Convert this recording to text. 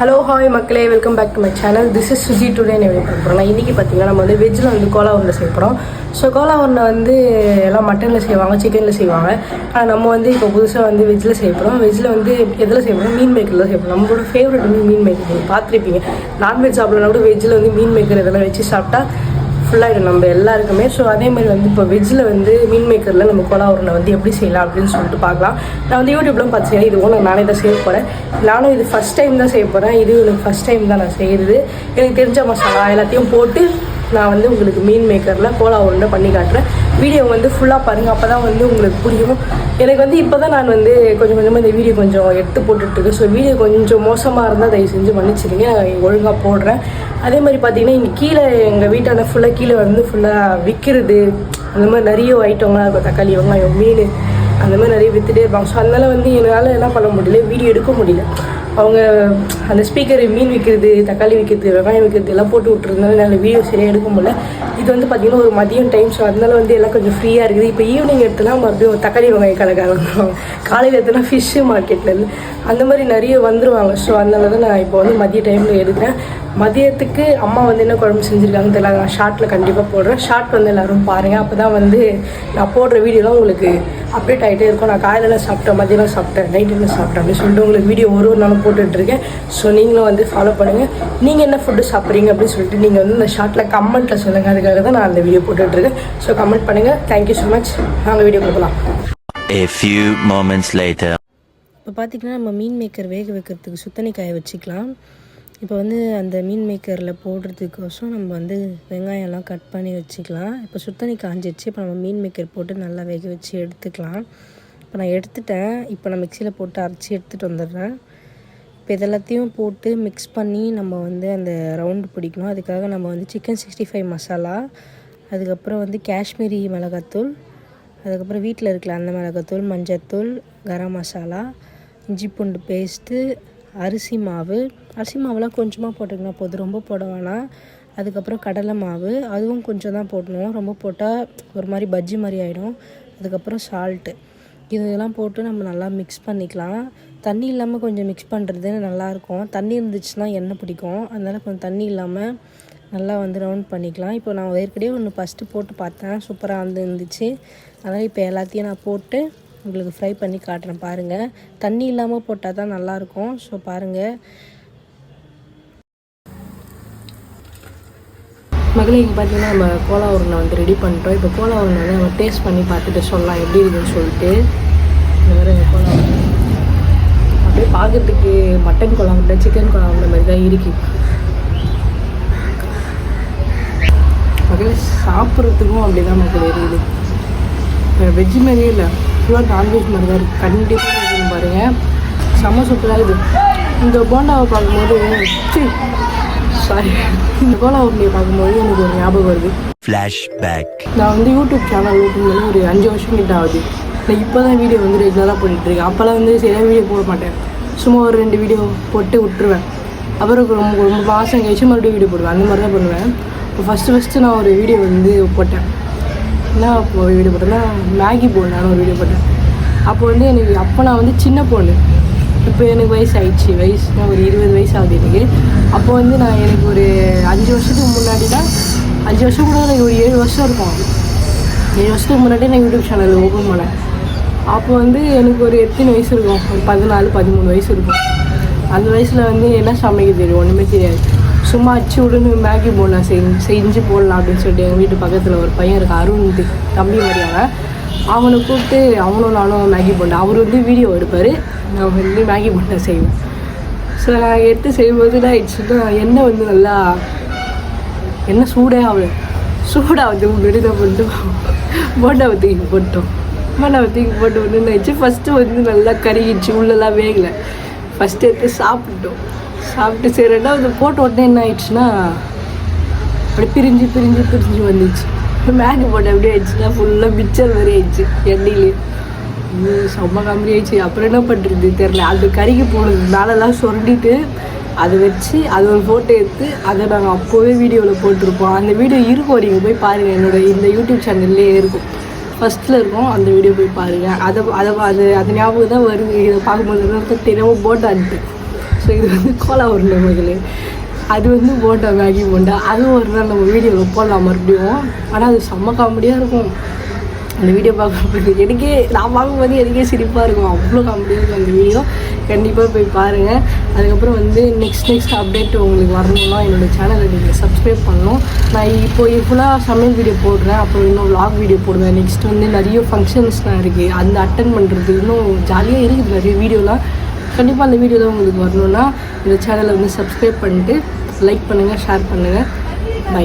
Hello hi மக்களே welcome back to my channel this is Suji today நான் பார்க்க போகிறோம் இன்றைக்கி பார்த்தீங்கன்னா நம்ம வந்து வெஜ்ஜில் வந்து கோலா உருண்டை செய்ய ஸோ கோலா உருண்டை வந்து எல்லாம் மட்டனில் செய்வாங்க சிக்கனில் செய்வாங்க. ஆனால் நம்ம வந்து இப்போ புதுசாக வந்து வெஜ்ஜில் செய்ய வெஜ்ஜில் வந்து எதில் செய்ய மீன் மேக்கரில் செய்ய நம்மளோட ஃபேவரட் வந்து மீன் மேக்கர் நீங்கள் பார்த்துருப்பீங்க. நான்வெஜ் சாப்பிட்றனா கூட வெஜ்ஜில் வந்து மீன் மேக்கர் இதெல்லாம் வச்சு சாப்பிட்டா ஃபுல்லாகிடும் நம்ம எல்லாருக்குமே. ஸோ அதே மாதிரி வந்து இப்போ வெஜ்ஜில் வந்து மீன் மேக்கரில் நம்ம கோலா உருளை வந்து எப்படி செய்யலாம் அப்படின்னு சொல்லிட்டு பார்க்கலாம். நான் வந்து யூடியூப்லாம் பார்த்து செய்யறேன் இது ஒன்று நானே தான் செய்ய போகிறேன் நானும் இது ஃபஸ்ட் டைம் தான் செய்ய போகிறேன் இது எனக்கு ஃபஸ்ட் டைம் தான் நான் செய்கிறது எனக்கு தெரிஞ்ச மசாலா எல்லாத்தையும் போட்டு நான் வந்து உங்களுக்கு மீன் மேக்கரில் கோலா உருண்டை பண்ணி காட்டுறேன். வீடியோ வந்து ஃபுல்லாக பாருங்கள் அப்போ தான் வந்து உங்களுக்கு புரியும். எனக்கு வந்து இப்போ தான் நான் வந்து கொஞ்சம் கொஞ்சமாக இந்த வீடியோ கொஞ்சம் எடுத்து போட்டுட்ருக்கேன். ஸோ வீடியோ கொஞ்சம் மோசமாக இருந்தால் தயவு செஞ்சு மன்னிச்சிருங்க. நான் ஒழுங்காக போடுறேன். அதே மாதிரி பார்த்தீங்கன்னா இங்கே கீழே எங்கள் வீட்டான ஃபுல்லாக கீழே வந்து ஃபுல்லாக விற்கிறது அந்த மாதிரி நிறைய ஐட்டம்லாம் இருக்கும் தக்காளி வெங்காயம் மீன் அந்த மாதிரி நிறைய விற்றுட்டே இருப்பாங்க. ஸோ அதனால் வந்து என்னால் என்ன பண்ண முடியல. வீடியோ எடுக்க முடியல. அவங்க அந்த ஸ்பீக்கர் மீன் விற்கிறது தக்காளி விற்கிறது வெங்காயம் விற்கிறது எல்லாம் போட்டு விட்டுருந்தாலும் என்னால் வீடியோ சரியாக எடுக்க முடியல. இது வந்து பார்த்திங்கன்னா ஒரு மதியம் டைம் ஸோ அதனால வந்து எல்லாம் கொஞ்சம் ஃப்ரீயாக இருக்குது. இப்போ ஈவினிங் எடுத்துனா மறுபடியும் தக்காளி வெங்காயம் கடைக்காரங்க காலையில் எடுத்துனா ஃபிஷ்ஷு மார்க்கெட்லேருந்து அந்த மாதிரி நிறைய வந்துருவாங்க. ஸோ அதனால தான் நான் இப்போ வந்து மதிய டைமில் எடுக்கிறேன். மதியத்துக்கு அம்மா வந்து என்ன குழம்பு செஞ்சுருக்காங்கன்னு தெரியல. நான் ஷார்ட்டில் கண்டிப்பாக போடுறேன். ஷார்ட் வந்து எல்லோரும் பாருங்கள் அப்போ தான் வந்து நான் போடுற வீடியோலாம் உங்களுக்கு அப்டேட் ஆகிட்டே இருக்கும். நான் காலையில் சாப்பிட்டேன் மதியம் சாப்பிட்டேன் நைட் என்ன சாப்பிட்டேன் அப்படின்னு சொல்லிட்டு உங்களுக்கு வீடியோ ஒரு ஒரு நாளும் போட்டுட்ருக்கேன். ஸோ நீங்களும் வந்து ஃபாலோ பண்ணுங்கள் நீங்கள் என்ன ஃபுட்டு சாப்பிட்றீங்க அப்படின்னு சொல்லிட்டு நீங்கள் வந்து இந்த ஷார்ட்டில் கமெண்ட்டில் சொல்லுங்கள் அதுக்காக தான் நான் அந்த வீடியோ போட்டுட்ருக்கேன். ஸோ கமெண்ட் பண்ணுங்கள் தேங்க்யூ ஸோ மச் நாங்கள் வீடியோ கொடுக்கலாம். A few moments later. இப்போ பார்த்திங்கன்னா நம்ம மீன் மேக்கர் வேக வைக்கிறதுக்கு சுத்தணி காய வச்சுக்கலாம். இப்போ வந்து அந்த மீன் மேக்கரில் போடுறதுக்கோசம் நம்ம வந்து வெங்காயம்லாம் கட் பண்ணி வச்சுக்கலாம். இப்போ சுத்தணி காஞ்சிடுச்சு இப்போ நம்ம மீன் மேக்கர் போட்டு நல்லா வேக வச்சு எடுத்துக்கலாம். இப்போ நான் எடுத்துட்டேன். இப்போ நான் மிக்சியில் போட்டு அரைச்சி எடுத்துகிட்டு வந்துடுறேன். இப்போ இதெல்லாத்தையும் போட்டு மிக்ஸ் பண்ணி நம்ம வந்து அந்த ரவுண்டு பிடிக்கணும். அதுக்காக நம்ம வந்து சிக்கன் சிக்ஸ்டி ஃபைவ் மசாலா அதுக்கப்புறம் வந்து காஷ்மீரி மிளகாத்தூள் அதுக்கப்புறம் வீட்டில் இருக்கல அந்த மிளகாத்தூள் மஞ்சத்தூள் கரம் மசாலா இஞ்சி பூண்டு பேஸ்ட்டு அரிசி மாவு. அரிசி மாவுலாம் கொஞ்சமாக போட்டுக்கணும். போது ரொம்ப போட வேணாம். அதுக்கப்புறம் கடலை மாவு அதுவும் கொஞ்சம் தான் போடணும். ரொம்ப போட்டால் ஒரு மாதிரி பஜ்ஜி மாதிரி ஆகிடும் அதுக்கப்புறம் சால்ட்டு இதெல்லாம் போட்டு நம்ம நல்லா மிக்ஸ் பண்ணிக்கலாம். தண்ணி இல்லாமல் கொஞ்சம் மிக்ஸ் பண்ணுறது நல்லாயிருக்கும். தண்ணி இருந்துச்சுன்னா எண்ணெய் பிடிக்கும். அதனால் கொஞ்சம் தண்ணி இல்லாமல் நல்லா வந்து ரவுண்ட் பண்ணிக்கலாம். இப்போ நான் ஏற்கனவே ஒன்று ஃபஸ்ட்டு போட்டு பார்த்தேன். சூப்பராக வந்து இருந்துச்சு. அதனால் இப்போ எல்லாத்தையும் நான் போட்டு உங்களுக்கு ஃப்ரை பண்ணி காட்டுறேன் பாருங்கள் தண்ணி இல்லாமல் போட்டால் தான் நல்லாயிருக்கும். ஸோ பாருங்கள் மகளே இங்கே பார்த்தீங்கன்னா நம்ம கோலா உருண்டை வந்து ரெடி பண்ணிட்டோம். இப்போ கோலா உருண்டை வந்து நம்ம டேஸ்ட் பண்ணி பார்த்துட்டு சொல்லலாம் எப்படி இருக்குன்னு சொல்லிட்டு. இந்த மாதிரி இந்த கோலா அப்படியே பார்க்கறதுக்கு மட்டன் கோலா உருண்டை சிக்கன் கோலா உருண்டை மாதிரி தான் இருக்கு. மகளே சாப்பிட்றதுக்கும் அப்படி தான் மக்கள் இருக்குது வெஜ்ஜு மாதிரியே இல்லை. ஃபுல்லாக நான்வெஜ் மாதிரி தான் இருக்குது கண்டிப்பாக இருக்குன்னு பாருங்கள் செம்ம சூப்பராக இருக்குது. இந்த போண்டாவை பார்க்கும்போது இந்த கோலா உருண்டையை பார்க்கும்போது எனக்கு ஒரு ஞாபகம் வருது. Flashback. நான் வந்து யூடியூப் சேனல் ஓப்பன் பண்ணி ஒரு அஞ்சு வருஷம் கிட்ட ஆகுது. நான் இப்போ தான் வீடியோ வந்து ரெகுலராக போட்டுட்ருக்கேன் அப்போல்லாம் வந்து சரியாக வீடியோ போட மாட்டேன். சும்மா ஒரு ரெண்டு வீடியோ போட்டு விட்டுருவேன். அப்புறம் ரொம்ப ரொம்ப மாதம் கழிச்சு மறுபடியும் வீடியோ போடுவேன். அந்த மாதிரி தான் பண்ணுவேன். இப்போ ஃபஸ்ட்டு ஃபஸ்ட்டு நான் ஒரு வீடியோ வந்து போட்டேன். என்ன வீடியோ போட்டேன்னா மேகி போடலான்னு ஒரு வீடியோ போட்டேன். அப்போ வந்து எனக்கு அப்போ நான் வந்து சின்ன பொண்ணு இப்போ எனக்கு வயசு ஆயிடுச்சு வயசு ஒரு இருபது வயசு ஆகுது எனக்கு. அப்போ வந்து நான் எனக்கு ஒரு அஞ்சு வருஷத்துக்கு முன்னாடி தான் அஞ்சு வருஷம் கூட எனக்கு ஒரு ஏழு வருஷம் இருக்கும். ஏழு வருஷத்துக்கு முன்னாடி நான் யூடியூப் சேனல் ஓப்பன் பண்ணேன். அப்போ வந்து எனக்கு ஒரு எத்தனை வயசு இருக்கும்? ஒரு பதினாலு பதிமூணு வயசு இருக்கும். அந்த வயசில் வந்து என்ன சமைக்க தெரியும்? ஒன்றுமே தெரியாது. சும்மா அச்சு விடுன்னு மேகி போடலாம். செஞ்சு செஞ்சு போடலாம் அப்படின்னு சொல்லிட்டு எங்கள் வீட்டு பக்கத்தில் ஒரு பையன் இருக்கு அருண் தம்பி மாதிரியான அவனை கூப்பிட்டு அவனும் நானும் மேகி போண்டா. அவர் வந்து வீடியோ எடுப்பார். நான் வந்து மேகி போண்டா செய்வேன். ஸோ நான் எடுத்து செய்யும்போது என்ன ஆயிடுச்சுன்னா எண்ணெய் வந்து நல்லா எண்ணெய் சூடே ஆகல. வந்து முன்னாடி நான் போட்டு போண்டாவை தூக்கி போட்டோம். போண்டாவை தூக்கி போட்டு ஒன்று என்ன ஆயிடுச்சு? ஃபஸ்ட்டு வந்து நல்லா கருகிடுச்சு. உள்ளெல்லாம் வேகலை. ஃபஸ்ட்டு எடுத்து சாப்பிட்டோம். சாப்பிட்டு சரி ரெண்டாவது போட்ட உடனே என்ன ஆயிடுச்சுன்னா அப்படி பிரிஞ்சு பிரிஞ்சு பிரிஞ்சு வந்துச்சு. மேகி போட்டு எப்படி ஆயிடுச்சுன்னா ஃபுல்லாக மிச்சர் மாதிரி ஆயிடுச்சு எண்ணெயிலே செம்ம காமெடி ஆயிடுச்சு. அப்புறம் என்ன பண்ணுறது தெரில அது கறிக்கு போனது. மேலெல்லாம் சுரண்டிட்டு அதை வச்சு அது ஒரு ஃபோட்டோ எடுத்து அதை நாங்கள் அப்போவே வீடியோவில் போட்டிருப்போம். அந்த வீடியோ இருக்கும். நீங்கள் போய் பாருங்கள் என்னோட இந்த யூடியூப் சேனல்லே இருக்கும். ஃபஸ்ட்டில் இருக்கும். அந்த வீடியோ போய் பாருங்கள் அதை அதை அது அது ஞாபகம் தான் வருது. இதை பார்க்கும்போது தான் தினமும் போட்டான்ட்டு. ஸோ இது வந்து கோலா உருண்டை மகளே அது வந்து போண்டா மேகி போண்டா. அதுவும் ஒரு நாள் நம்ம வீடியோவில் போடலாம் மறுபடியும். ஆனால் அது செம்ம காமெடியாக இருக்கும். அந்த வீடியோ பார்க்கும்போது எனக்கே நான் பார்க்கும்போது எனக்கே சிரிப்பாக இருக்கும். அவ்வளோ காமெடியாக இருக்கும் அந்த வீடியோ கண்டிப்பாக போய் பாருங்கள் அதுக்கப்புறம் வந்து நெக்ஸ்ட் நெக்ஸ்ட் அப்டேட் உங்களுக்கு வரணும்னா என்னோட சேனலை நீங்கள் சப்ஸ்கிரைப் பண்ணணும். நான் இப்போ ஃபுல்லாக சமையல் வீடியோ போடுறேன். அப்புறம் இன்னும் vlog வீடியோ போடுவேன். நெக்ஸ்ட் வந்து நிறைய ஃபங்க்ஷன்ஸ்லாம் இருக்குது அந்த அட்டன் பண்ணுறது இன்னும் ஜாலியாக இருக்குது. நிறைய வீடியோலாம் கண்டிப்பாக அந்த வீடியோ தான் உங்களுக்கு வரணும்னா இந்த சேனலை வந்து சப்ஸ்கிரைப் பண்ணிட்டு லைக் பண்ணுங்கள் ஷேர் பண்ணுங்கள் பை